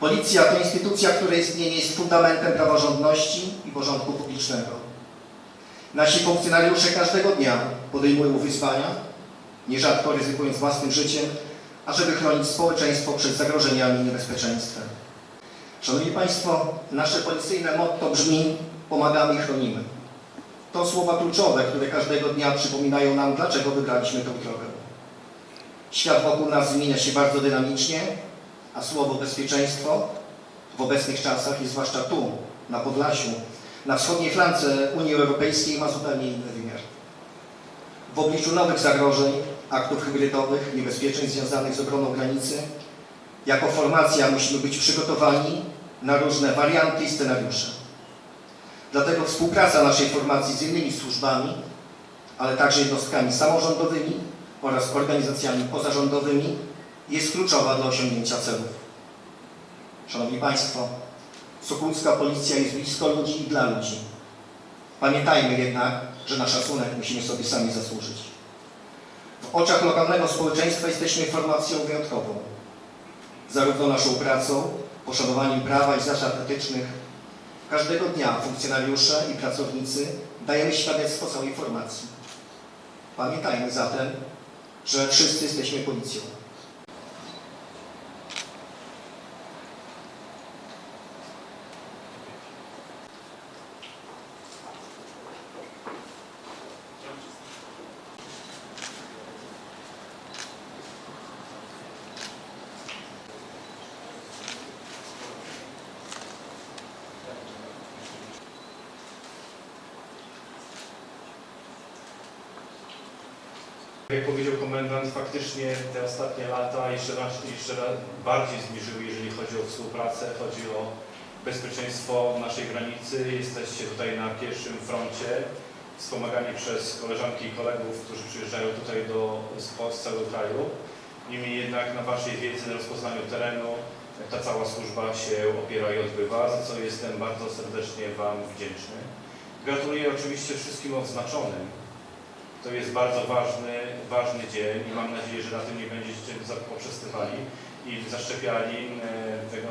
Policja to instytucja, której istnienie jest fundamentem praworządności i porządku publicznego. Nasi funkcjonariusze każdego dnia podejmują wyzwania, nierzadko ryzykując własnym życiem, ażeby chronić społeczeństwo przed zagrożeniami i niebezpieczeństwem. Szanowni Państwo, nasze policyjne motto brzmi pomagamy i chronimy. To słowa kluczowe, które każdego dnia przypominają nam, dlaczego wybraliśmy tę drogę. Świat wokół nas zmienia się bardzo dynamicznie, a słowo bezpieczeństwo w obecnych czasach i zwłaszcza tu, na Podlasiu, na wschodniej flance Unii Europejskiej ma zupełnie inny wymiar. W obliczu nowych zagrożeń, aktów hybrydowych, niebezpieczeństw związanych z obroną granicy, jako formacja musimy być przygotowani na różne warianty i scenariusze. Dlatego współpraca naszej formacji z innymi służbami, ale także jednostkami samorządowymi oraz organizacjami pozarządowymi jest kluczowa dla osiągnięcia celów. Szanowni Państwo, Sokółska Policja jest blisko ludzi i dla ludzi. Pamiętajmy jednak, że na szacunek musimy sobie sami zasłużyć. W oczach lokalnego społeczeństwa jesteśmy formacją wyjątkową. Zarówno naszą pracą, poszanowaniem prawa i zasad etycznych, każdego dnia funkcjonariusze i pracownicy dajemy świadectwo całej formacji. Pamiętajmy zatem, że wszyscy jesteśmy policją. Jak powiedział komendant, faktycznie te ostatnie lata jeszcze, jeszcze bardziej zbliżyły, jeżeli chodzi o współpracę, chodzi o bezpieczeństwo naszej granicy. Jesteście tutaj na pierwszym froncie, wspomagani przez koleżanki i kolegów, którzy przyjeżdżają tutaj do z całego kraju. Niemniej jednak na Waszej wiedzy, na rozpoznaniu terenu ta cała służba się opiera i odbywa, za co jestem bardzo serdecznie Wam wdzięczny. Gratuluję oczywiście wszystkim odznaczonym, to jest bardzo ważny, ważny dzień i mam nadzieję, że na tym nie będziecie poprzestywali i zaszczepiali e, tego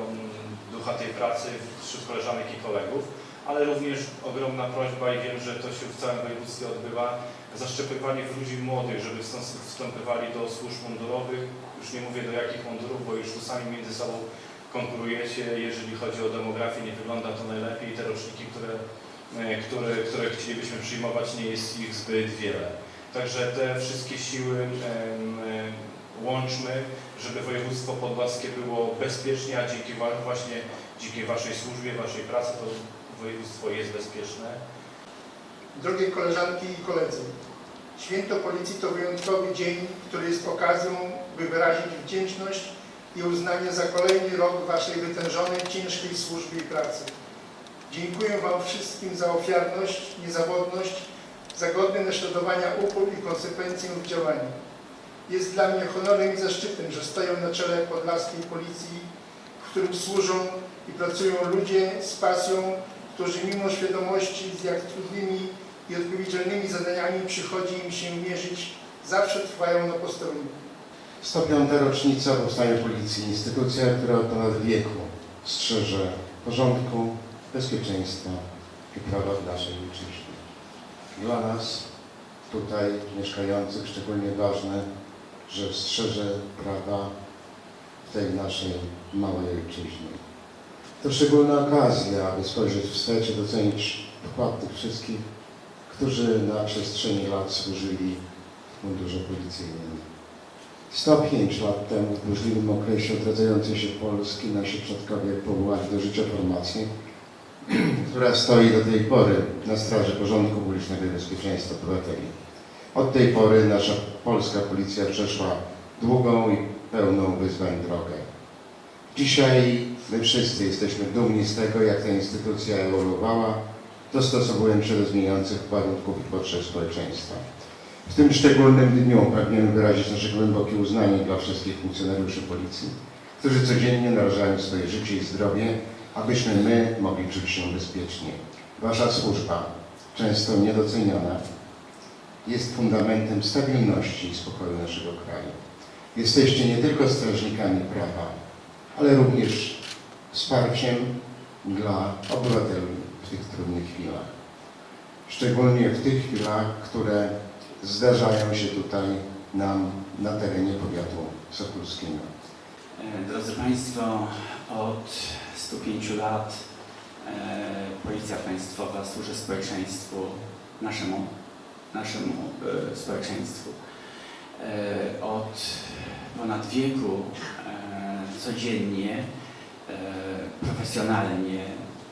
ducha tej pracy wśród koleżanek i kolegów, ale również ogromna prośba i wiem, że to się w całym województwie odbywa, zaszczepywanie w ludzi młodych, żeby wstępywali do służb mundurowych, już nie mówię do jakich mundurów, bo już tu sami między sobą konkurujecie, jeżeli chodzi o demografię, nie wygląda to najlepiej, te roczniki, które które, które chcielibyśmy przyjmować, nie jest ich zbyt wiele. Także te wszystkie siły em, łączmy, żeby województwo podlaskie było bezpiecznie, a dzięki właśnie dzięki Waszej służbie, Waszej pracy to województwo jest bezpieczne. Drogie koleżanki i koledzy, Święto Policji to wyjątkowy dzień, który jest okazją, by wyrazić wdzięczność i uznanie za kolejny rok Waszej wytężonej, ciężkiej służby i pracy. Dziękuję Wam wszystkim za ofiarność, niezawodność, za godne naśladowania upór i konsekwencję w działaniu. Jest dla mnie honorem i zaszczytem, że stoję na czele podlaskiej policji, w którym służą i pracują ludzie z pasją, którzy mimo świadomości z jak trudnymi i odpowiedzialnymi zadaniami przychodzi im się mierzyć, zawsze trwają na posterunku. 105. rocznica powstania policji, instytucja, która od ponad wieku strzeże porządku, bezpieczeństwa i prawa w naszej ojczyźnie. Dla nas, tutaj mieszkających, szczególnie ważne, że strzeże prawa w tej naszej małej ojczyźnie. To szczególna okazja, aby spojrzeć wstecz i docenić wkład tych wszystkich, którzy na przestrzeni lat służyli w mundurze policyjnym. 105 lat temu, w burzliwym okresie odradzającej się Polski, nasi przodkowie powołali do życia formację, która stoi do tej pory na straży porządku publicznego i bezpieczeństwa obywateli. Od tej pory nasza polska policja przeszła długą i pełną wyzwań drogę. Dzisiaj my wszyscy jesteśmy dumni z tego, jak ta instytucja ewoluowała, dostosowując się do zmieniających warunków i potrzeb społeczeństwa. W tym szczególnym dniu pragniemy wyrazić nasze głębokie uznanie dla wszystkich funkcjonariuszy policji, którzy codziennie narażają swoje życie i zdrowie, abyśmy my mogli czuć się bezpiecznie. Wasza służba, często niedoceniona, jest fundamentem stabilności i spokoju naszego kraju. Jesteście nie tylko strażnikami prawa, ale również wsparciem dla obywateli w tych trudnych chwilach. Szczególnie w tych chwilach, które zdarzają się tutaj nam na terenie powiatu sokólskiego. E, Drodzy Państwo, od 105 lat e, Policja Państwowa służy społeczeństwu, naszemu, naszemu e, społeczeństwu. E, Od ponad wieku codziennie, profesjonalnie,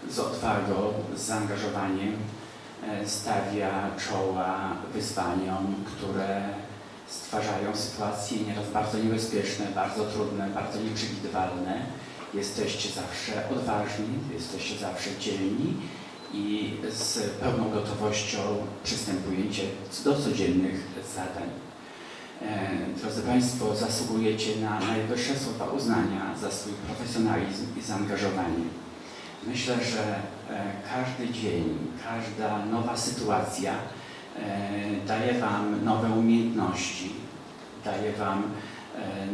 z odwagą, z zaangażowaniem stawia czoła wyzwaniom, które stwarzają sytuacje nieraz bardzo niebezpieczne, bardzo trudne, bardzo nieprzewidywalne. Jesteście zawsze odważni, jesteście zawsze dzielni i z pełną gotowością przystępujecie do codziennych zadań. E, Drodzy Państwo, zasługujecie na najwyższe słowa uznania za swój profesjonalizm i zaangażowanie. Myślę, że e, każdy dzień, każda nowa sytuacja e, daje Wam nowe umiejętności, daje Wam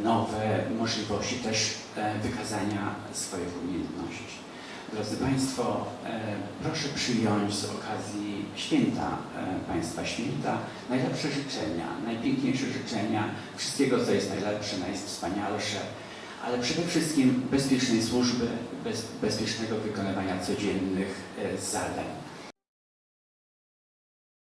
nowe możliwości też e, wykazania swoich umiejętności. Drodzy Państwo, e, proszę przyjąć z okazji święta e, Państwa święta najlepsze życzenia, najpiękniejsze życzenia, wszystkiego co jest najlepsze, najwspanialsze, ale przede wszystkim bezpiecznej służby, bez, bezpiecznego wykonywania codziennych e, zadań.